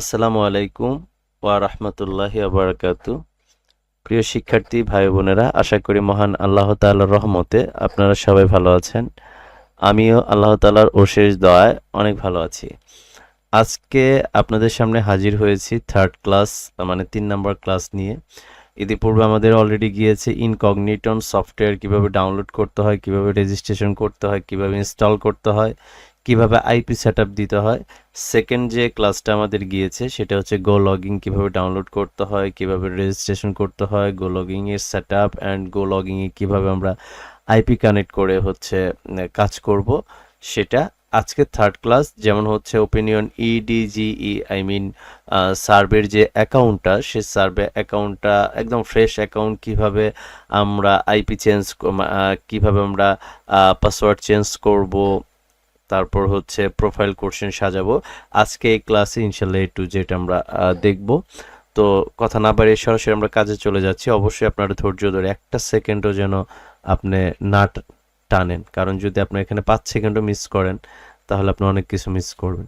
আসসালামু আলাইকুম ওয়া রাহমাতুল্লাহি ওয়া প্রিয় শিক্ষার্থী, ভাই বোনেরা, আশা করি মহান আল্লাহ তাআলার রহমতে আপনারা সবাই ভালো আছেন। আমিও আল্লাহ তাআলার অশেষ দয়ায় অনেক ভালো আছি। আজকে আপনাদের সামনে হাজির হয়েছি থার্ড ক্লাস মানে তিন নম্বর ক্লাস নিয়ে। ইতিপূর্বে আমাদের অলরেডি গিয়েছে ইনকগনিটন সফটওয়্যার কীভাবে ডাউনলোড করতে হয়, কীভাবে রেজিস্ট্রেশন করতে হয়, কীভাবে ইনস্টল করতে হয় কীভাবে আইপি সেটআপ দিতে হয়। সেকেন্ড যে ক্লাসটা আমাদের গিয়েছে, সেটা হচ্ছে গো লগিং কীভাবে ডাউনলোড করতে হয়, কীভাবে রেজিস্ট্রেশন করতে হয় গো লগিং এর সেটআপ অ্যান্ড গো লগিং এ কীভাবে আমরা আইপি কানেক্ট করে হচ্ছে কাজ করব। সেটা আজকে থার্ড ক্লাস যেমন হচ্ছে ওপিনিয়ন ইডিজিই আই মিন সার্ভের যে অ্যাকাউন্টটা সে সার্ভে অ্যাকাউন্টটা একদম ফ্রেশ অ্যাকাউন্ট কীভাবে আমরা আইপি চেঞ্জ কীভাবে আমরা পাসওয়ার্ড চেঞ্জ করব তারপর হচ্ছে প্রোফাইল কোশ্চেন সাজাবো। আজকে এই ক্লাসে ইনশাল্লাহ এ টু আমরা দেখব। তো কথা না বাড়িয়ে সরাসরি আমরা কাজে চলে যাচ্ছি। অবশ্যই আপনারা ধৈর্য ধরে একটা সেকেন্ডও যেন আপনি না টানেন। কারণ যদি আপনি এখানে পাঁচ সেকেন্ডও মিস করেন, তাহলে আপনি অনেক কিছু মিস করবেন।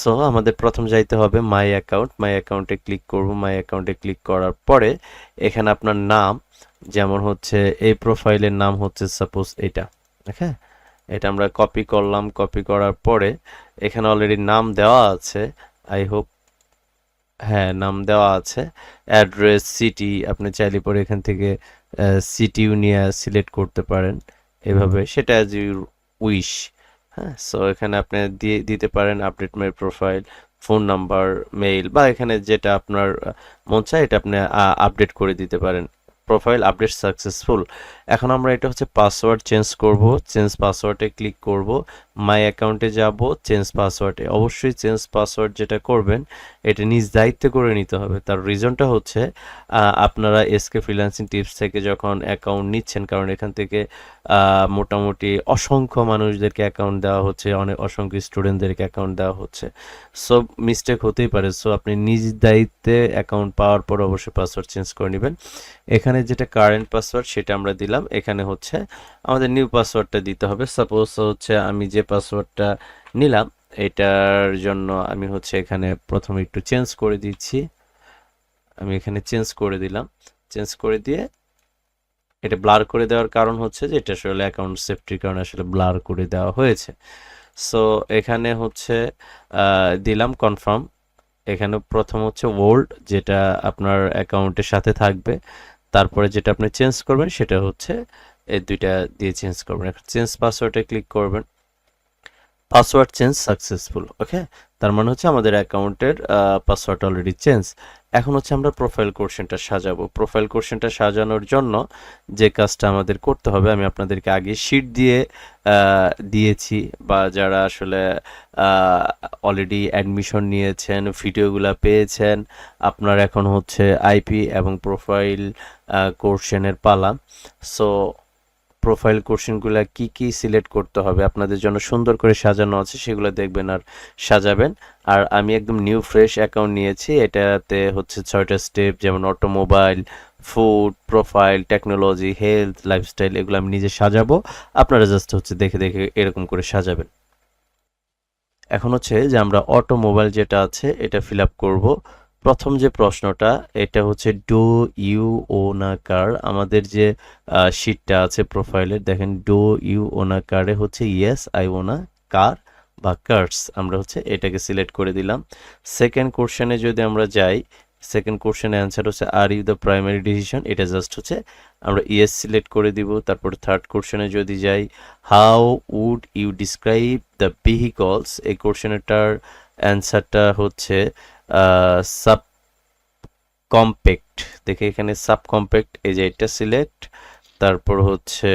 সো আমাদের প্রথম যাইতে হবে মাই অ্যাকাউন্ট মাই অ্যাকাউন্টে ক্লিক করব। মাই অ্যাকাউন্টে ক্লিক করার পরে এখানে আপনার নাম, যেমন হচ্ছে এই প্রোফাইলের নাম হচ্ছে সাপোজ এটা। হ্যাঁ এটা আমরা কপি করলাম কপি করার পরে এখানে অলরেডি নাম দেওয়া আছে। আই হোপ হ্যাঁ নাম দেওয়া আছে। অ্যাড্রেস সিটি আপনি চাইলে পরে এখান থেকে সিটিও নিয়ে সিলেক্ট করতে পারেন। এভাবে, সেটা অ্যাজ ইউ উইশ হ্যাঁ? সো এখানে আপনি দিয়ে, দিতে পারেন update my profile phone number mail বা এখানে যেটা আপনার মন চায়, এটা আপনি আপডেট করে দিতে পারেন। প্রোফাইল আপডেট সাকসেসফুল এখন আমরা এটা হচ্ছে পাসওয়ার্ড চেঞ্জ করব চেঞ্জ পাসওয়ার্ডে ক্লিক করব। মাই অ্যাকাউন্টে যাব চেঞ্জ পাসওয়ার্ডে অবশ্যই চেঞ্জ পাসওয়ার্ড যেটা করবেন, এটা নিজ দায়িত্বে করে নিতে হবে। তার রিজনটা হচ্ছে আপনারা এসকে ফ্রিল্যান্সিং টিপস থেকে যখন অ্যাকাউন্ট নিচ্ছেন, কারণ এখান থেকে মোটামুটি অসংখ্য মানুষদেরকে অ্যাকাউন্ট দেওয়া হচ্ছে, অনেক অসংখ্য স্টুডেন্টদেরকে অ্যাকাউন্ট দেওয়া হচ্ছে। সো মিস্টেক হতেই পারে। সো আপনি নিজ দায়িত্বে অ্যাকাউন্ট পাওয়ার পর অবশ্যই পাসওয়ার্ড চেঞ্জ করে নেবেন। এখানে যেটা কারেন্ট পাসওয়ার্ড সেটা আমরা দিলাম। এখানে হচ্ছে, আমাদের নিউ পাসওয়ার্ডটা দিতে হবে। সাপোজ হচ্ছে, আমি যে পাসওয়ার্ডটা নিলাম। এটার জন্য আমি হচ্ছে এখানে প্রথমে একটু চেঞ্জ করে দিচ্ছি। আমি এখানে চেঞ্জ করে দিলাম। চেঞ্জ করে দিয়ে এটা ব্লার করে দেওয়ার কারণ হচ্ছে যে এটা আসলে অ্যাকাউন্ট সেফটির কারণে আসলে ব্লার করে দেওয়া হয়েছে। সো এখানে হচ্ছে দিলাম কনফার্ম এখানে প্রথম হচ্ছে ওল্ড যেটা আপনার অ্যাকাউন্টের সাথে থাকবে। তারপরে যেটা আপনি চেঞ্জ করবেন, সেটা হচ্ছে এই দুইটা দিয়ে চেঞ্জ করবেন। চেঞ্জ পাসওয়ার্ডে ক্লিক করবেন। পাসওয়ার্ড চেঞ্জ সাকসেসফুল ওকে তার মানে হচ্ছে আমাদের অ্যাকাউন্টের পাসওয়ার্ড অলরেডি চেঞ্জ এখন হচ্ছে আমরা প্রোফাইল কোশ্চেনটা সাজাবো। প্রোফাইল কোশ্চেনটা সাজানোর জন্য যে কাজটা আমাদের করতে হবে, আমি আপনাদেরকে আগে শিট দিয়ে দিয়েছি বা যারা আসলে অলরেডি অ্যাডমিশন নিয়েছেন, ভিডিওগুলো পেয়েছেন, আপনার এখন হচ্ছে আইপি এবং প্রোফাইল কোশ্চেনের পালা। সো প্রোফাইল কোশ্চেনগুলো কি কি সিলেক্ট করতে হবে, আপনাদের জন্য সুন্দর করে সাজানো আছে, সেগুলো দেখবেন আর সাজাবেন। আর আমি একদম নিউ ফ্রেশ অ্যাকাউন্ট নিয়েছি, এটাতে হচ্ছে ছয়টা স্টেপ যেমন automobile food profile technology health lifestyle এগুলো আমি নিজে সাজাবো, আপনারা জাস্ট হচ্ছে দেখে দেখে এরকম করে সাজাবেন। এখন হচ্ছে যে আমরা অটোমোবাইল যেটা আছে, এটা ফিল আপ করব। প্রথম যে প্রশ্নটা, এটা হচ্ছে do you own a car আমাদের যে শিটটা আছে প্রোফাইলের দেখেন ডু ইউ ওন আ কারে হচ্ছে ইয়েস আই ওন কার বা কার্স আমরা হচ্ছে, এটাকে সিলেক্ট করে দিলাম। সেকেন্ড কোশ্চেনে যদি আমরা যাই সেকেন্ড কোশ্চেনের অ্যান্সার হচ্ছে are you the primary decision এটা জাস্ট হচ্ছে, আমরা ইয়েস সিলেক্ট করে দিব। তারপর থার্ড কোশ্চেনে যদি যাই how would you describe the vehicles এই কোশ্চেনটার অ্যান্সারটা হচ্ছে সাব কম্প্যাক্ট দেখে এখানে সাব কম্প্যাক্ট এই যে এটা সিলেক্ট তারপর হচ্ছে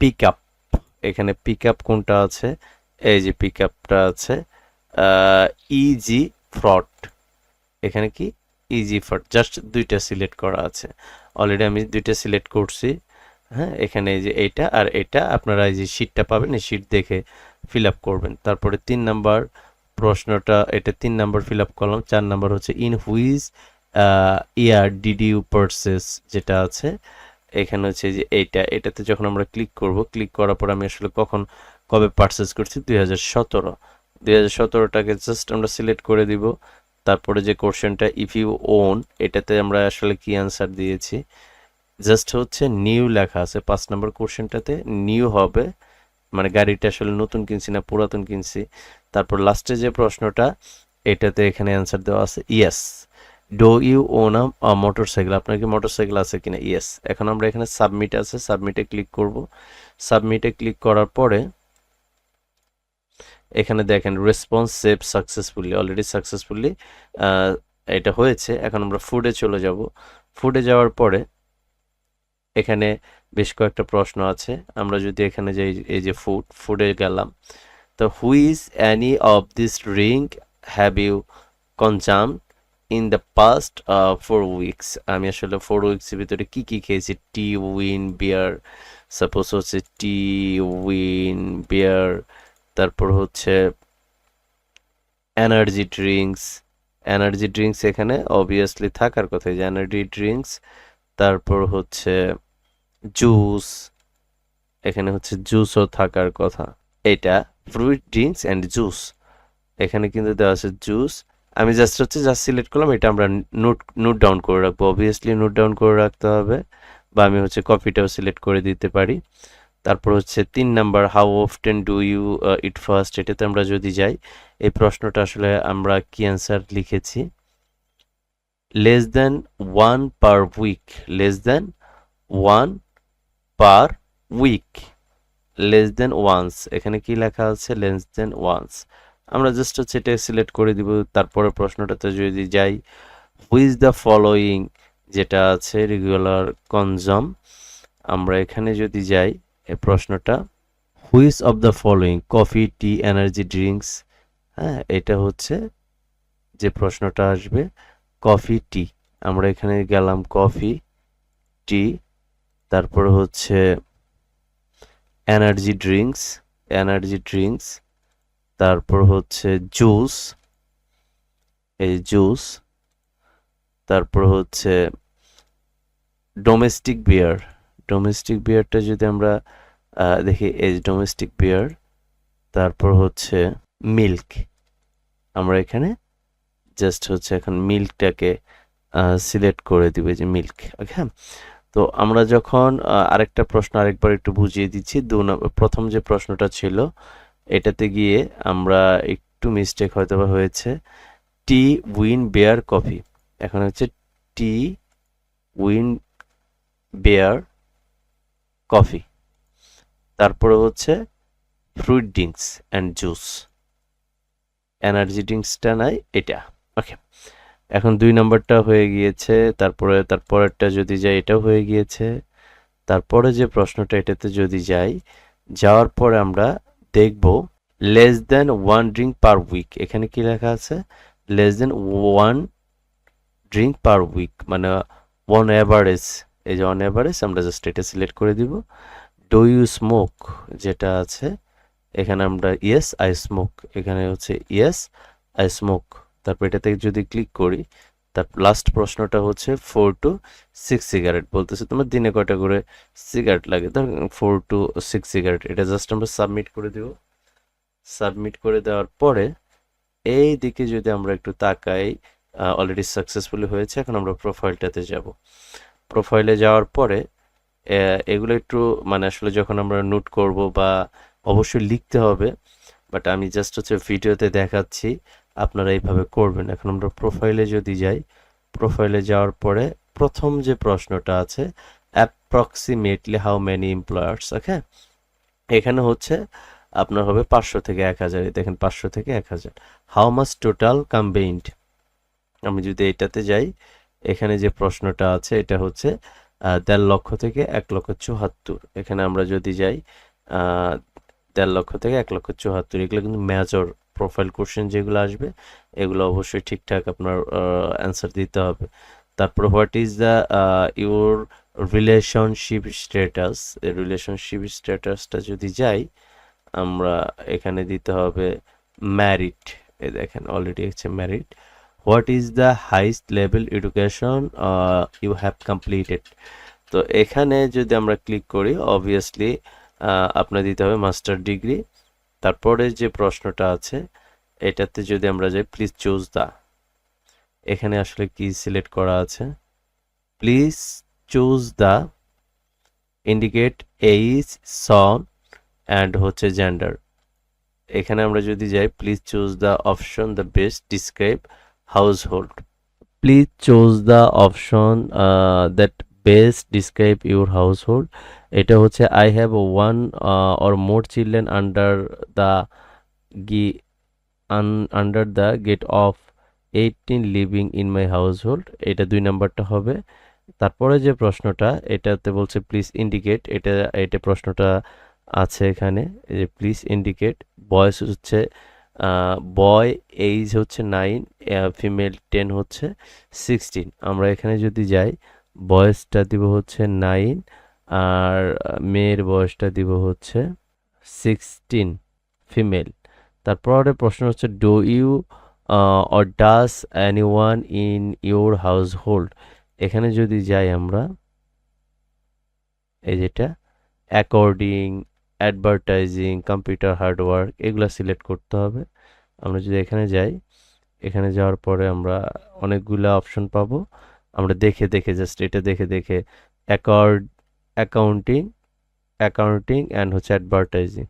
পিক আপ এখানে পিক আপ কোনটা আছে? এই যে পিক আপটা আছে ইজি ফ্রড এখানে কি? ইজি ফ্রড জাস্ট দুইটা সিলেক্ট করা আছে। অলরেডি আমি দুইটা সিলেক্ট করছি। হ্যাঁ এখানে এই যে এইটা আর এটা, আপনারা এই যে শিটটা পাবেন, এই শিট দেখে ফিল আপ করবেন। তারপরে তিন নাম্বার প্রশ্নটা, এটা তিন নাম্বার ফিল আপ করলাম চার নাম্বার হচ্ছে in which year did you purchase যেটা আছে। এখানে হচ্ছে যে এইটা, এটাতে যখন আমরা ক্লিক করব, ক্লিক করার পর আমি আসলে কখন, কবে পারচেস করছি? দুই হাজার সতেরো। দুই হাজার সতেরোটাকে জাস্ট আমরা সিলেক্ট করে দিব। তারপরে যে কোশ্চেনটা ইফ ইউ ওন এটাতে আমরা আসলে কি অ্যান্সার দিয়েছি? জাস্ট হচ্ছে নিউ লেখা আছে। পাঁচ নম্বর কোশ্চেনটাতে নিউ হবে। মানে গাড়িটা আসলে নতুন কিনছি না, পুরাতন কিনছি। তারপর লাস্টে যে প্রশ্নটা, এটাতে এখানে অ্যান্সার দেওয়া আছে yes do you own a motorcycle আপনার কি মোটর সাইকেল আছে কিনা? ইয়েস এখন আমরা এখানে সাবমিট আছে সাবমিটে ক্লিক করব। সাবমিটে ক্লিক করার পরে, এখানে দেখেন response save successfully already successfully এটা হয়েছে। এখন আমরা ফুডে চলে যাব। ফুডে যাওয়ার পরে এখানে বেশ কয়েকটা প্রশ্ন আছে। আমরা যদি এখানে যাই এই যে ফুড ফুডে গেলাম, তো which any of this ring have you consume in the past four weeks আমি আসলে ফোর উইকসের ভিতরে কি কি খেয়েছি? টি উইন বিয়ার সাপোজ হচ্ছে টি উইন বিয়ার তারপর হচ্ছে এনার্জি ড্রিঙ্কস এনার্জি ড্রিঙ্কস এখানে অবভিয়াসলি থাকার কথা যে এনার্জি ড্রিঙ্কস তারপর হচ্ছে জুস এখানে হচ্ছে জুসও থাকার কথা। এটা ফ্রুইট ড্রিঙ্কস অ্যান্ড জুস এখানে কিন্তু দেওয়া আছে জুস আমি জাস্ট হচ্ছে জাস্ট সিলেক্ট করলাম, এটা আমরা নোট নোট ডাউন করে রাখব। অবভিয়াসলি নোট ডাউন করে রাখতে হবে বা আমি হচ্ছে কপিটাও সিলেক্ট করে দিতে পারি। তারপর হচ্ছে তিন number how often do you eat first এটাতে আমরা যদি যাই, এই প্রশ্নটা আসলে আমরা কি অ্যান্সার লিখেছি? Less than one per week less than one per week less than once এখানে কি লেখা আছে? লেস দেন ওয়ান্স আমরা জাস্ট হচ্ছে এটা সিলেক্ট করে দিব। তারপরে প্রশ্নটাতে যদি যাই হুইজ দ্য ফলোয়িং যেটা আছে রেগুলার কনজাম আমরা এখানে যদি যাই, এই প্রশ্নটা which of the following coffee tea energy drinks হ্যাঁ এটা হচ্ছে যে প্রশ্নটা আসবে। Coffee, tea. আমরা এখানে গেলাম কফি, টি, তারপর হচ্ছে এনার্জি ড্রিঙ্কস এনার্জি ড্রিঙ্কস, তারপর হচ্ছে জুস, এই জুস, তারপর হচ্ছে ডোমেস্টিক বিয়ার। ডোমেস্টিক বিয়ারটা যদি আমরা দেখি, এই ডোমেস্টিক বিয়ার, তারপর হচ্ছে মিল্ক। আমরা এখানে জাস্ট হচ্ছে এখন মিল্কটাকে সিলেক্ট করে দিবে যে মিল্ক ওকে তো আমরা যখন আরেকটা প্রশ্ন আরেকবার একটু বুঝিয়ে দিচ্ছি। দু প্রথম যে প্রশ্নটা ছিল, এটাতে গিয়ে আমরা একটু মিস্টেক হয়তো হয়েছে। টি উইন বেয়ার কফি এখন হচ্ছে টি উইন বেয়ার কফি তারপরে হচ্ছে fruit drinks and juice energy ড্রিঙ্কসটা নাই, এটা। ওকে এখন দুই নম্বরটা হয়ে গিয়েছে, তারপরে, তারপরেরটা যদি যাই এটাও হয়ে গিয়েছে। তারপরে যে প্রশ্নটা এটাতে যদি যাই, যাওয়ার পরে আমরা দেখব less than one drink per week এখানে কি লেখা আছে? Less than one drink per week মানে ওয়ান অ্যাভারেজ এই যে ওয়ান অ্যাভারেজ আমরা জাস্ট এটা সিলেক্ট করে দিব। ডু ইউ স্মোক যেটা আছে, এখানে আমরা ইয়েস আই স্মোক এখানে হচ্ছে ইয়েস আই স্মোক তারপর এটাতে যদি ক্লিক করি, তার লাস্ট প্রশ্নটা হচ্ছে ফোর টু সিক্স সিগারেট বলতেছে, তোমার দিনে কয়টা করে সিগারেট লাগে? ধর ফোর টু সিক্স সিগারেট এটা জাস্ট আমরা সাবমিট করে দেব। সাবমিট করে দেওয়ার পরে এই দিকে যদি আমরা একটু তাকাই অলরেডি সাকসেসফুলি হয়েছে, এখন আমরা প্রোফাইলটাতে যাব। প্রোফাইলে যাওয়ার পরে এগুলো একটু মানে আসলে যখন আমরা নোট করব বা অবশ্যই লিখতে হবে বাট আমি জাস্ট হচ্ছে ভিডিওতে দেখাচ্ছি। আপনারা এইভাবে করবেন। এখন আমরা প্রোফাইলে যদি যাই প্রোফাইলে যাওয়ার পরে প্রথম যে প্রশ্নটা আছে approximately how many employers okay এখানে হচ্ছে আপনার হবে পাঁচশো থেকে এক হাজার। দেখেন পাঁচশো থেকে এক হাজার। হাউ মাস টোটাল কম্বাইন্ড আমি যদি এটাতে যাই, এখানে যে প্রশ্নটা আছে, এটা হচ্ছে দেড় লক্ষ থেকে এক লক্ষ চুহাত্তর এখানে আমরা যদি যাই দেড় লক্ষ থেকে এক লক্ষ চুয়াত্তর, এগুলো কিন্তু মেজর প্রোফাইল কোশ্চেন যেগুলো আসবে, এগুলো অবশ্যই ঠিকঠাক আপনার অ্যান্সার দিতে হবে। তারপর what is the your relationship status relationship স্ট্যাটাসটা যদি যাই, আমরা এখানে দিতে হবে ম্যারিড এই দেখেন অলরেডি হচ্ছে married what is the highest level education you have completed তো এখানে যদি আমরা ক্লিক করি অবভিয়াসলি আপনার দিতে হবে মাস্টার ডিগ্রি তারপরে যে প্রশ্নটা আছে, এটাতে যদি আমরা যাই প্লিজ চুজ দা এখানে আসলে কি সিলেক্ট করা আছে? Please choose the indicate age son and হচ্ছে জেন্ডার এখানে আমরা যদি যাই please choose the option the best describe household please choose the option that best describe your household এটা হচ্ছে I have one or more children under the গি under the gate of eighteen living in my household এটা দুই নাম্বারটা হবে। তারপরে যে প্রশ্নটা, এটাতে বলছে প্লিজ ইন্ডিকেট এটা এটা প্রশ্নটা আছে এখানে যে প্লিজ ইন্ডিকেট বয়স হচ্ছে বয় এইজ হচ্ছে নাইন ফিমেল টেন হচ্ছে সিক্সটিন আমরা এখানে যদি যাই বয়সটা দিব হচ্ছে নাইন আর মেয়ের বয়সটা দিব হচ্ছে সিক্সটিন ফিমেল তারপরে প্রশ্ন হচ্ছে do you or does anyone in your household এখানে যদি যাই আমরা, এই যেটা অ্যাকর্ডিং অ্যাডভার্টাইজিং কম্পিউটার হার্ডওয়ার্ক এগুলো সিলেক্ট করতে হবে। আমরা যদি এখানে যাই, এখানে যাওয়ার পরে আমরা অনেকগুলো অপশন পাবো। আমরা দেখে দেখে জাস্ট এটা দেখে দেখে অ্যাকর্ড অ্যাকাউন্টিং অ্যাকাউন্টিং অ্যান্ড হচ্ছে অ্যাডভার্টাইজিং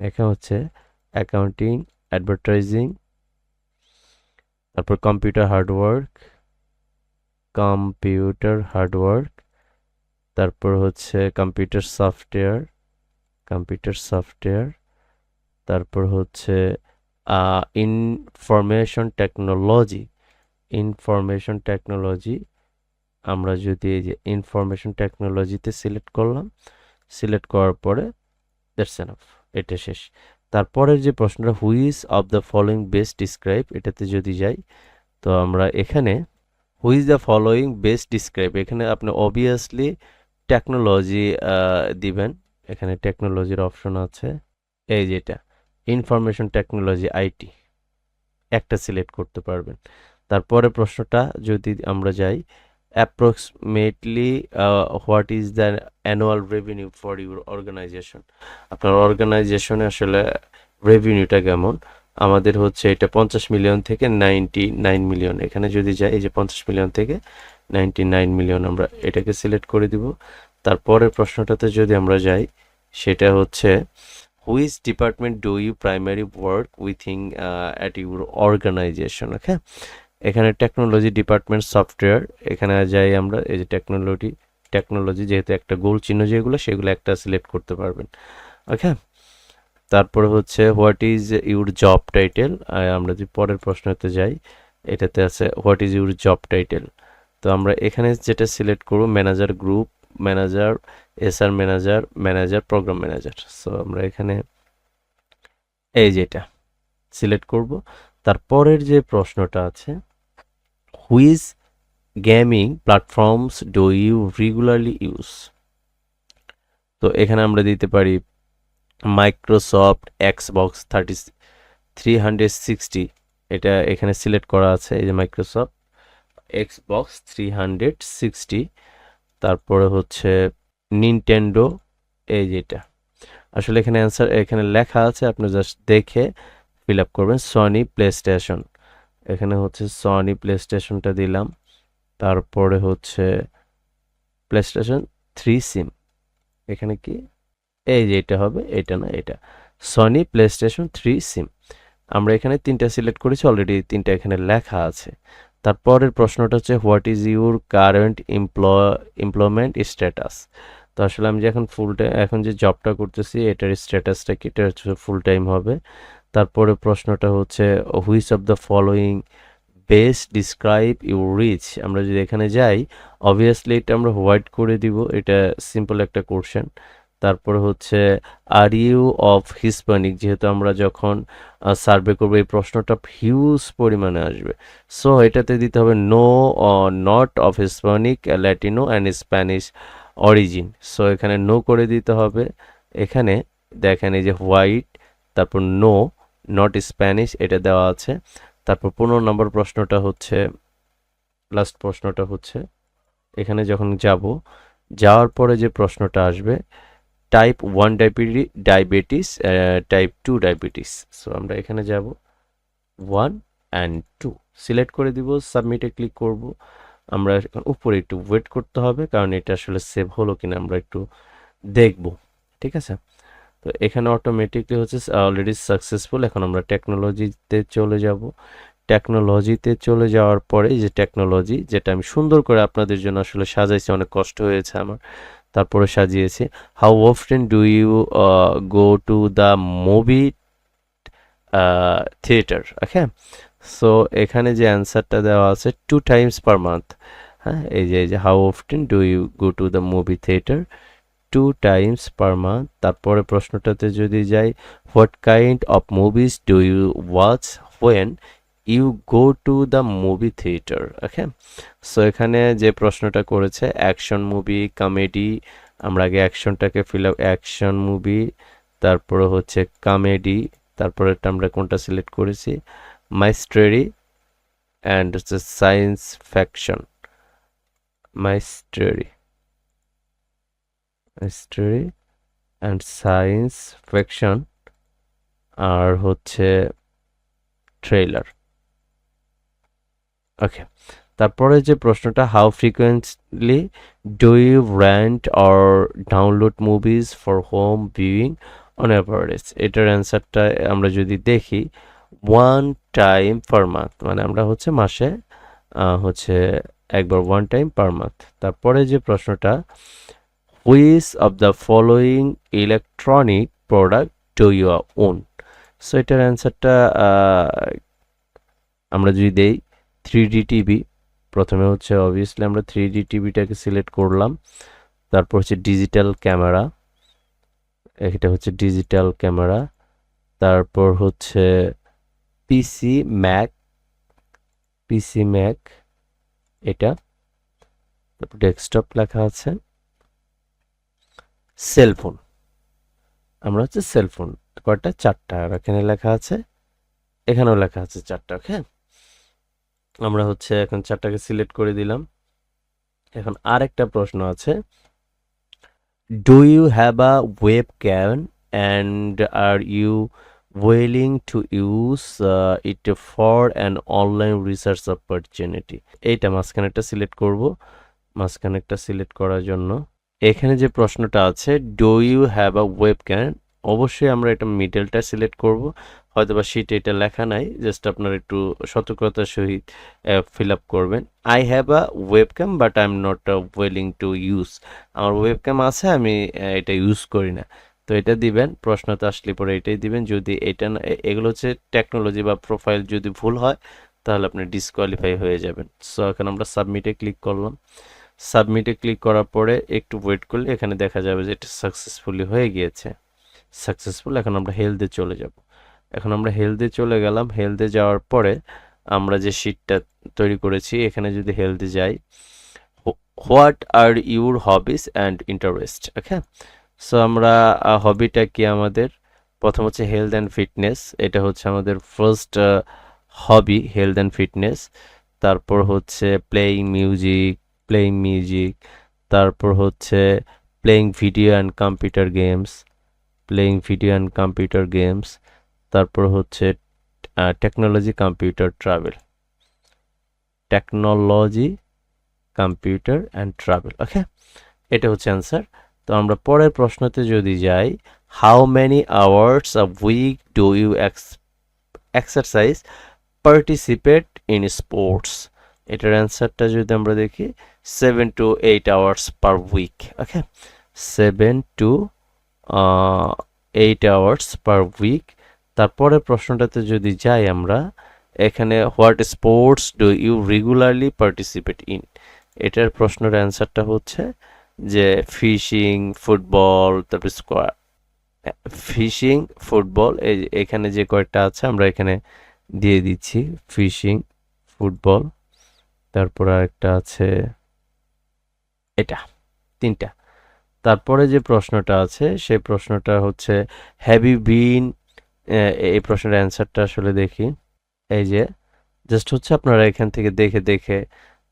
এখানে হচ্ছে অ্যাকাউন্টিং অ্যাডভার্টাইজিং তারপর কম্পিউটার হার্ডওয়ার্ক কম্পিউটার হার্ডওয়ার্ক তারপর হচ্ছে কম্পিউটার সফটওয়্যার কম্পিউটার সফটওয়্যার তারপর হচ্ছে ইনফরমেশন টেকনোলজি ইনফরমেশন টেকনোলজি আমরা যদি এই যে ইনফরমেশন টেকনোলজিতে সিলেক্ট করলাম সিলেক্ট করার পরে দ্যাটস এনাফ এটা শেষ। তারপরের যে প্রশ্নটা which of the following best describe এটাতে যদি যাই, তো আমরা এখানে which the following best describe এখানে আপনি অবভিয়াসলি টেকনোলজি দিবেন। এখানে টেকনোলজির অপশন আছে, এই যেটা ইনফরমেশন টেকনোলজি আইটি একটা সিলেক্ট করতে পারবেন। তারপরে প্রশ্নটা, যদি আমরা যাই approximately what is the annual revenue for your organisation আপনার অর্গানাইজেশনে আসলে রেভিনিউটা কেমন? আমাদের হচ্ছে এটা পঞ্চাশ মিলিয়ন থেকে নাইনটি নাইন মিলিয়ন এখানে যদি যাই, এই যে পঞ্চাশ মিলিয়ন থেকে নাইনটি নাইন মিলিয়ন আমরা এটাকে সিলেক্ট করে দিব। তারপরের প্রশ্নটাতে যদি আমরা যাই, সেটা হচ্ছে which department do you primary work within at your organisation okay এখানে টেকনোলজি ডিপার্টমেন্ট সফটওয়্যার এখানে যাই আমরা, এই যে টেকনোলজি টেকনোলজি যেহেতু একটা গোল চিহ্ন যেগুলো, সেগুলো একটা সিলেক্ট করতে পারবেন। ওকে তারপরে হচ্ছে what is your job title আমরা যদি পরের প্রশ্নতে যাই, এটাতে আছে what is your job title তো আমরা এখানে যেটা সিলেক্ট করব manager group manager SR manager manager programme manager so আমরা এখানে এই যেটা সিলেক্ট করব। তারপরের যে প্রশ্নটা আছে which gaming platforms do you regularly use তো এখানে আমরা দিতে পারি Microsoft Xbox thirty three hundred sixty এটা এখানে সিলেক্ট করা আছে, এই যে Microsoft Xbox three hundred sixty তারপরে হচ্ছে নিনটেন্ডো এই যেটা। আসলে এখানে অ্যান্সার এখানে লেখা আছে, আপনি জাস্ট দেখে ফিল আপ করবেন সনি প্লে স্টেশন এখানে হচ্ছে সনি প্লে স্টেশনটা দিলাম। তারপরে হচ্ছে প্লে স্টেশন থ্রি সিম এখানে কি? এই যে এটা হবে, এটা না, এটা। সনি প্লে স্টেশন থ্রি সিম আমরা এখানে তিনটা সিলেক্ট করেছি অলরেডি তিনটা এখানে লেখা আছে। তারপরের প্রশ্নটা হচ্ছে what is your current employ employment status তো আসলে আমি যে এখন ফুল টাইম এখন যে জবটা করতেছি, এটার স্ট্যাটাসটা কি? এটা হচ্ছে ফুল টাইম হবে। তারপরে প্রশ্নটা হচ্ছে which of the following best describe you reach আমরা যদি এখানে যাই অবভিয়াসলি এটা আমরা হোয়াইট করে দিব, এটা সিম্পল একটা কোশ্চেন তারপরে হচ্ছে আর ইউ অফ হিসপ্যানিক যেহেতু আমরা যখন সার্ভে করব, এই প্রশ্নটা হিউজ পরিমাণে আসবে। সো এটাতে দিতে হবে no not of Hispanic Latino and Spanish origin so এখানে নো করে দিতে হবে। এখানে দেখেন এই যে হোয়াইট তারপর নো নট স্প্যানিশ এটা দেওয়া আছে। তারপর পনেরো নম্বর প্রশ্নটা হচ্ছে লাস্ট প্রশ্নটা হচ্ছে, এখানে যখন যাব, যাওয়ার পরে যে প্রশ্নটা আসবে type one diabete diabetes type two diabetes so আমরা এখানে যাব ওয়ান অ্যান্ড টু সিলেক্ট করে দিব সাবমিটে ক্লিক করব। আমরা উপরে একটু ওয়েট করতে হবে, কারণ এটা আসলে সেভ হলো কিনা আমরা একটু দেখব, ঠিক আছে? তো এখানে অটোমেটিকলি হচ্ছে অলরেডি সাকসেসফুল এখন আমরা টেকনোলজিতে চলে যাব। টেকনোলজিতে চলে যাওয়ার পরে যে টেকনোলজি যেটা আমি সুন্দর করে আপনাদের জন্য আসলে সাজাইছি, অনেক কষ্ট হয়েছে আমার, তারপরে সাজিয়েছি। How often do you go to the movie theatre okay so এখানে যে অ্যান্সারটা দেওয়া আছে টু টাইমস পার মান্থ হ্যাঁ? এই যে এই যে how often do you go to the movie theatre two times per month তারপরে প্রশ্নটাতে যদি যাই what kind of movies do you watch when you go to the movie theatre okay so এখানে যে প্রশ্নটা করেছে অ্যাকশন মুভি কমেডি আমরা আগে অ্যাকশনটাকে ফিল আপ অ্যাকশন মুভি তারপরে হচ্ছে কমেডি তারপরে আমরা কোনটা সিলেক্ট করেছি? মাই স্টোরি অ্যান্ড হচ্ছে science fiction mystery story and science fiction আর হচ্ছে ট্রেলার ওকে তারপরে যে প্রশ্নটা how frequently do you rent or download movies for home viewing on average এটার অ্যান্সারটা আমরা যদি দেখি ওয়ান টাইম পার মান্থ মানে আমরা হচ্ছে মাসে হচ্ছে একবার ওয়ান টাইম পার মান্থ তারপরে যে প্রশ্নটা which of the following electronic product do you own so এটার অ্যান্সারটা আমরা যদি দেই থ্রি ডি টিভি প্রথমে হচ্ছে অবভিয়াসলি আমরা থ্রি ডি টিভিটাকে সিলেক্ট করলাম, তারপর হচ্ছে ডিজিটাল ক্যামেরা এটা হচ্ছে ডিজিটাল ক্যামেরা তারপর হচ্ছে পিসি ম্যাক পিসি ম্যাক এটা, তারপর ডেস্কটপ লেখা আছে। সেলফোন। আমরা হচ্ছে সেলফোন কয়টা? চারটা। আর এখানে লেখা আছে, এখানেও লেখা আছে চারটা, ওকে? আমরা হচ্ছে এখন চারটাকে সিলেক্ট করে দিলাম। এখন আরেকটা প্রশ্ন আছে। Do you have a webcam and are you willing to use it for an online research opportunity এইটা মাঝখানেরটা সিলেক্ট করব। মাঝখানেরটা সিলেক্ট করার জন্য এখানে যে প্রশ্নটা আছে do you have a webcam অবশ্যই আমরা এটা মিডলটা সিলেক্ট করব। হয়তো বা শিটে এটা লেখা নাই জাস্ট আপনার একটু সতর্কতার সহিত ফিল আপ করবেন। I have a webcam but I am not willing to use আমার ওয়েবক্যাম আছে, আমি এটা ইউজ করি না। তো এটা দিবেন প্রশ্নতে আসলে পরে এটাই দিবেন। যদি এটা এগুলো হচ্ছে টেকনোলজি বা প্রোফাইল যদি ভুল হয়, তাহলে আপনি ডিসকোয়ালিফাই হয়ে যাবেন। সো এখন আমরা সাবমিটে ক্লিক করলাম। সাবমিটে ক্লিক করার পরে একটু ওয়েট করলে এখানে দেখা যাবে যে এটা সাকসেসফুলি হয়ে গিয়েছে। সাকসেসফুল এখন আমরা হেলদে চলে যাব। এখন আমরা হেলদে চলে গেলাম। হেলদে যাওয়ার পরে আমরা যে শিটটা তৈরি করেছি, এখানে যদি হেলদে যাই what are your hobbies and interest okay so আমরা হবিটা কি আমাদের? প্রথম হচ্ছে হেলথ অ্যান্ড ফিটনেস এটা হচ্ছে আমাদের first hobby health and fitness তারপর হচ্ছে প্লেয়িং মিউজিক প্লেয়িং মিউজিক তারপর হচ্ছে playing video and computer games playing video and computer games তারপর হচ্ছে technology computer travel technology computer and travel okay এটা হচ্ছে অ্যান্সার তো আমরা পরের প্রশ্নতে যদি যাই how many hours a week do you exercise participate in sports এটার অ্যান্সারটা যদি আমরা দেখি seven to eight hours per week okay seven to eight hours per week তারপরে প্রশ্নটাতে যদি যাই আমরা, এখানে what sports do you regularly participate in এটার প্রশ্নের অ্যান্সারটা হচ্ছে যে ফিশিং ফুটবল তারপর স্কোয়ার ফিশিং ফুটবল এই এখানে যে কয়েকটা আছে আমরা এখানে দিয়ে দিচ্ছি ফিশিং ফুটবল তারপর আরেকটা আছে এটা, তিনটা। তারপরে যে প্রশ্নটা আছে, সেই প্রশ্নটা হচ্ছে হ্যাভ বিন এই প্রশ্নের অ্যান্সারটা আসলে দেখি। এই যে জাস্ট হচ্ছে আপনারা এখান থেকে দেখে দেখে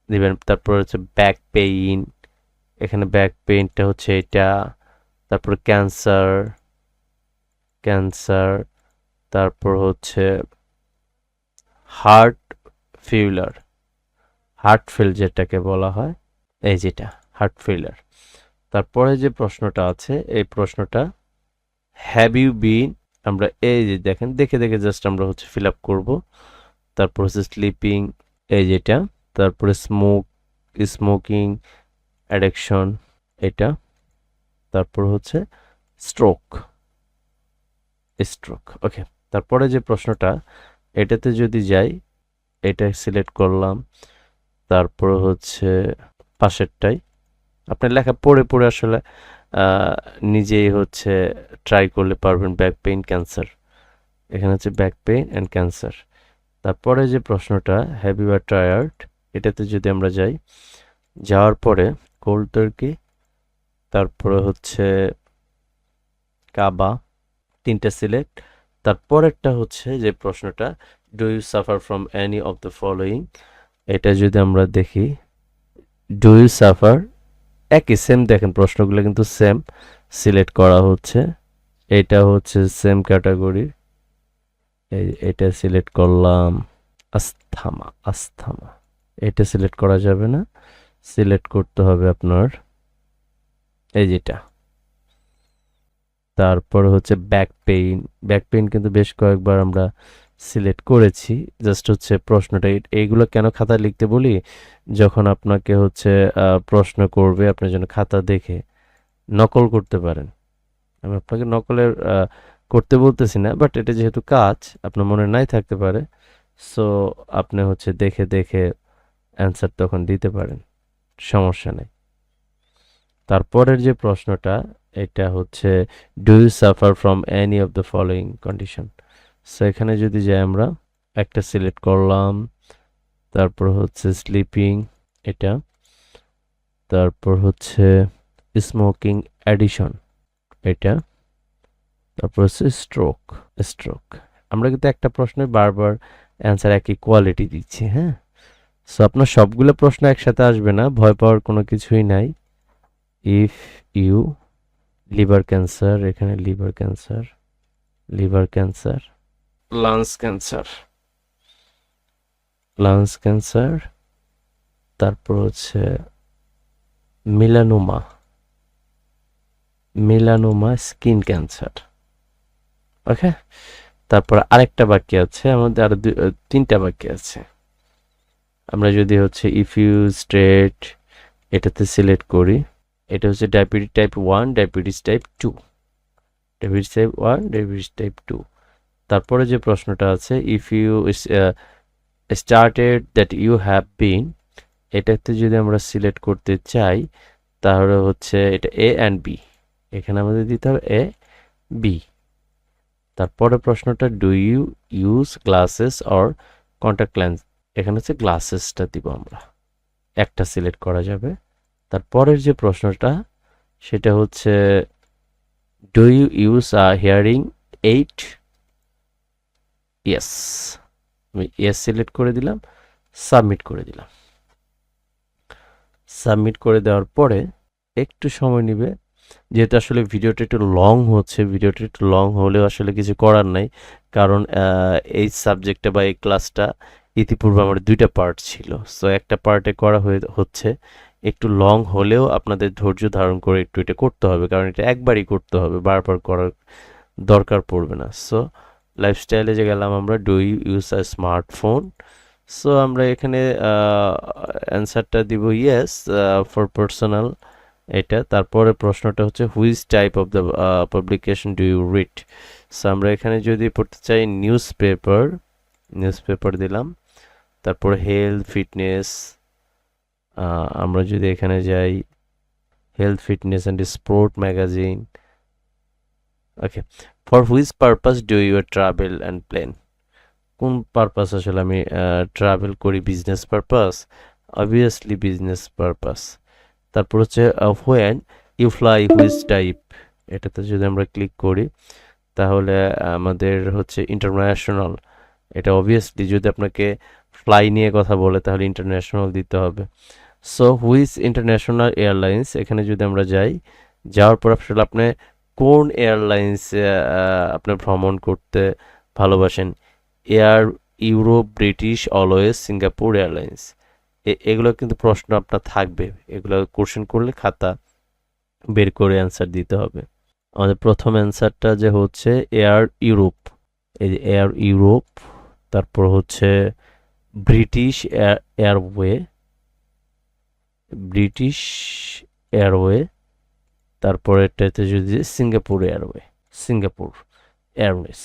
দিবেন। তারপর হচ্ছে ব্যাক পেইন এখানে ব্যাক পেইনটা হচ্ছে এটা। তারপর ক্যান্সার ক্যান্সার তারপর হচ্ছে হার্ট ফিউলার হার্ট ফেল যেটাকে বলা হয়। এই যেটা। হার্ট ফেলার তারপরে যে প্রশ্নটা আছে, এই প্রশ্নটা হ্যাভ ইউ বিন আমরা এই যে দেখেন, দেখে দেখে জাস্ট আমরা হচ্ছে ফিল আপ করব। তারপর হচ্ছে স্লিপিং এই যেটা তারপরে স্মোক স্মোকিং অ্যাডিকশন এটা। তারপর হচ্ছে স্ট্রোক স্ট্রোক ওকে তারপরে যে প্রশ্নটা, এটাতে যদি যাই, এটা সিলেক্ট করলাম। তারপর হচ্ছে পাশেরটাই। আপনি লেখা পড়ে পড়ে আসলে নিজেই হচ্ছে ট্রাই করলে পারবেন ব্যাক পেইন ক্যান্সার এখানে হচ্ছে ব্যাক পেইন অ্যান্ড ক্যান্সার তারপরে যে প্রশ্নটা হ্যাভি বা টায়ার্ড এটাতে যদি আমরা যাই, যাওয়ার পরে কোল্ড টার্কি তারপরে হচ্ছে কাবা, তিনটা সিলেক্ট তারপরেরটা হচ্ছে যে প্রশ্নটা do you suffer from any of the following এটা যদি আমরা দেখি ডু ইউ সাফার একই সেম দেখেন প্রশ্নগুলো কিন্তু সেম সিলেক্ট করা হচ্ছে। এটা হচ্ছে সেম ক্যাটাগরি এই, এটা সিলেক্ট করলাম। আস্থামা আস্থামা। এটা সিলেক্ট করা যাবে না। সিলেক্ট করতে হবে আপনার এই যেটা। তারপর হচ্ছে ব্যাক পেইন ব্যাক পেইন কিন্তু বেশ কয়েকবার আমরা সিলেক্ট করেছি জাস্ট হচ্ছে প্রশ্নটা এই- এইগুলো কেন খাতায় লিখতে বলি? যখন আপনাকে হচ্ছে প্রশ্ন করবে, আপনি যেন খাতা দেখে নকল করতে পারেন। আমি আপনাকে নকলের করতে বলতেছি না বাট এটা যেহেতু কাজ, আপনার মনে নাই থাকতে পারে সো আপনি হচ্ছে দেখে দেখে অ্যান্সার তখন দিতে পারেন, সমস্যা নেই। তারপরের যে প্রশ্নটা, এটা হচ্ছে do you suffer from any of the following condition so এখানে যদি যাই আমরা, একটা সিলেক্ট করলাম, তারপর হচ্ছে স্লিপিং এটা। তারপর হচ্ছে স্মোকিং অ্যাডিশন এটা। তারপর হচ্ছে স্ট্রোক স্ট্রোক আমরা কিন্তু একটা প্রশ্নের বারবার অ্যান্সার একই কোয়ালিটি দিচ্ছি হ্যাঁ? সো আপনার সবগুলো প্রশ্ন একসাথে আসবে না, ভয় পাওয়ার কোনো কিছুই নাই। ইফ ইউ লিভার ক্যান্সার এখানে liver cancer liver cancer lungs cancer lungs cancer তারপর হচ্ছে মিলানোমা মিলানোমা স্কিন ক্যান্সার ওকে তারপর আরেকটা বাক্য আছে, আমাদের আরও তিনটা বাক্য আছে। আমরা যদি হচ্ছে ইফ ইউ স্ট্রেট এটাতে সিলেক্ট করি, এটা হচ্ছে diabetes type one diabetes type two diabetes type one diabetes type two তারপরে যে প্রশ্নটা আছে if you started that you have been এটাতে যদি আমরা সিলেক্ট করতে চাই, তাহলে হচ্ছে এটা এ অ্যান্ড বি এখানে আমাদের দিতে হবে এ বি তারপরে প্রশ্নটা do you use glasses or contact lens এখানে হচ্ছে গ্লাসেসটা দিব আমরা। একটা সিলেক্ট করা যাবে। তারপরের যে প্রশ্নটা, সেটা হচ্ছে do you use a hearing aid yes আমি ইয়েস সিলেক্ট করে দিলাম সাবমিট করে দিলাম। সাবমিট করে দেওয়ার পরে একটু সময় নেবে, যেহেতু আসলে ভিডিওটা একটু লং হচ্ছে, ভিডিওটা একটু লং হলেও আসলে কিছু করার নাই, কারণ এই সাবজেক্টটা বা এই ক্লাসটা ইতিপূর্বে আমার দুইটা পার্ট ছিল। সো একটা পার্টে করা হয়ে, হচ্ছে, একটু লং হলেও আপনাদের ধৈর্য ধারণ করে একটু এটা করতে হবে, কারণ এটা একবারই করতে হবে, বারবার করার দরকার পড়বে না। সো লাইফস্টাইলে যে গেলাম আমরা do you use a smartphone so আমরা এখানে অ্যান্সারটা দিব ইয়েস ফর পার্সোনাল এটা। তারপরে প্রশ্নটা হচ্ছে which type of the publication do you read so আমরা এখানে যদি পড়তে চাই নিউজ পেপার নিউজ পেপার দিলাম। তারপর হেলথ ফিটনেস আমরা যদি এখানে যাই health fitness and sport magazine okay for which purpose do you travel and plan কোন পারপাস আসলে আমি ট্রাভেল করি business purpose obviously business purpose তারপর হচ্ছে when you fly which type এটাতে যদি আমরা ক্লিক করি, তাহলে আমাদের হচ্ছে ইন্টারন্যাশনাল এটা অবভিয়াসলি যদি আপনাকে ফ্লাই নিয়ে কথা বলে, তাহলে ইন্টারন্যাশনাল দিতে হবে। সো হুইচ ইন্টারন্যাশনাল এয়ারলাইন্স এখানে যদি আমরা যাই, যাওয়ার পর আসলে আপনি কোন এয়ারলাইন্সে আপনি ভ্রমণ করতে ভালোবাসেন? Air, Europe, British, always, Singapore Airlines. এগুলো কিন্তু প্রশ্ন আপনার থাকবে। এগুলো কোশ্চেন করলে খাতা বের করে অ্যান্সার দিতে হবে। আমাদের প্রথম অ্যান্সারটা যে হচ্ছে এয়ার, ইউরোপ। এই যে এয়ার, ইউরোপ, তারপর হচ্ছে British air, airway. British airway. তারপর এটাতে যদি সিঙ্গাপুর এয়ারওয়ে সিঙ্গাপুর এয়ারওয়েজ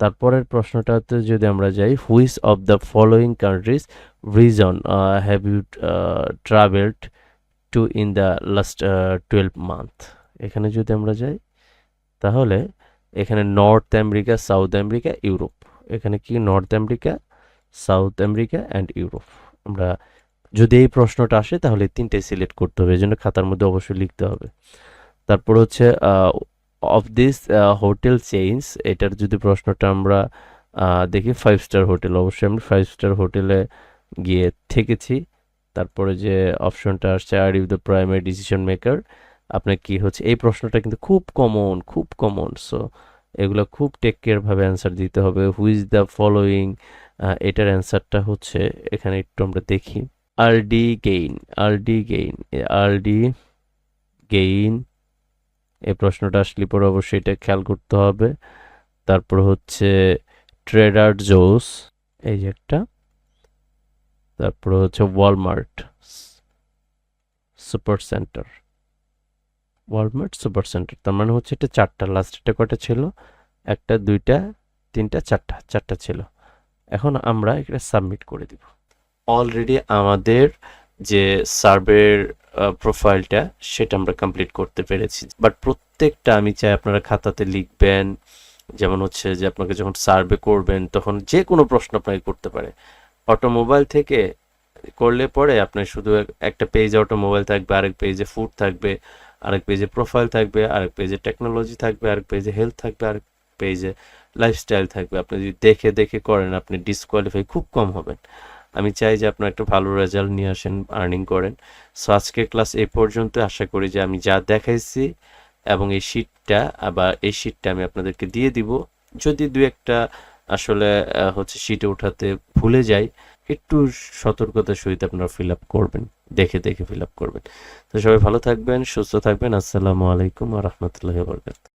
তারপরের প্রশ্নটাতে যদি আমরা যাই which of the following countries region have you travelled to in the last twelve month এখানে যদি আমরা যাই, তাহলে এখানে North America South America Europe এখানে কি North America South America and Europe আমরা যদি এই প্রশ্নটা আসে, তাহলে তিনটে সিলেক্ট করতে হবে। এই জন্য খাতার মধ্যে অবশ্যই লিখতে হবে। তারপর হচ্ছে অফ দিস হোটেল চেইনস এটার যদি প্রশ্নটা আমরা দেখি ফাইভ স্টার হোটেল অবশ্যই আমরা ফাইভ স্টার হোটেলে গিয়ে থেকেছি। তারপরে যে অপশনটা আসছে are you the primary decision maker আপনার কি হচ্ছে, এই প্রশ্নটা কিন্তু খুব কমন খুব কমন সো এগুলো খুব টেক কেয়ার ভাবে অ্যান্সার দিতে হবে। হুইজ দ্য ফলোয়িং এটার অ্যান্সারটা হচ্ছে, এখানে একটু আমরা দেখি। আর ডি গেইন আর ডি গেইন এই প্রশ্নটা আসলে পরে অবশ্যই এটা খেয়াল করতে হবে। তারপর হচ্ছে ট্রেডার জোস এই যে একটা। তারপর হচ্ছে Walmart Supercenter Walmart Supercenter তার মানে হচ্ছে এটা চারটা লাস্ট এটা কয়টা ছিল? একটা, দুইটা, তিনটা, চারটা চারটা ছিল। এখন আমরা এটা সাবমিট করে দিব। অলরেডি আমাদের যে সার্ভের প্রোফাইলটা সেটা আমরা কমপ্লিট করতে পেরেছি। বাট প্রত্যেকটা আমি চাই আপনারা খাতাতে লিখবেন। যেমন হচ্ছে যে আপনাকে যখন সার্ভে করবেন, তখন যে কোনো প্রশ্ন আপনাকে করতে পারে। অটোমোবাইল থেকে করলে পরে আপনার শুধু এক- একটা পেজে অটোমোবাইল থাকবে, আরেক পেজে ফুড থাকবে, আরেক পেজে প্রোফাইল থাকবে, আরেক পেজে টেকনোলজি থাকবে, আরেক পেজে হেলথ থাকবে, আরেক পেজে লাইফস্টাইল থাকবে। আপনি যদি দেখে দেখে করেন, আপনি ডিসকোয়ালিফাই খুব কম হবেন। আমি চাই যে আপনার একটা ভালো রেজাল্ট নিয়ে আসেন আর্নিং করেন। সো আজকের ক্লাস এই পর্যন্ত আশা করি যে আমি যা দেখাইছি এবং এই শিটটা আবার এই শিটটা আমি আপনাদেরকে দিয়ে দিব। যদি দু একটা আসলে হচ্ছে শিটে উঠাতে ভুলে যাই, একটু সতর্কতার সহিত আপনারা ফিল আপ করবেন, দেখে দেখে ফিল আপ করবেন। তো সবাই ভালো থাকবেন, সুস্থ থাকবেন। আসসালামু আলাইকুম আ রহমতুল্লাহ বরকাত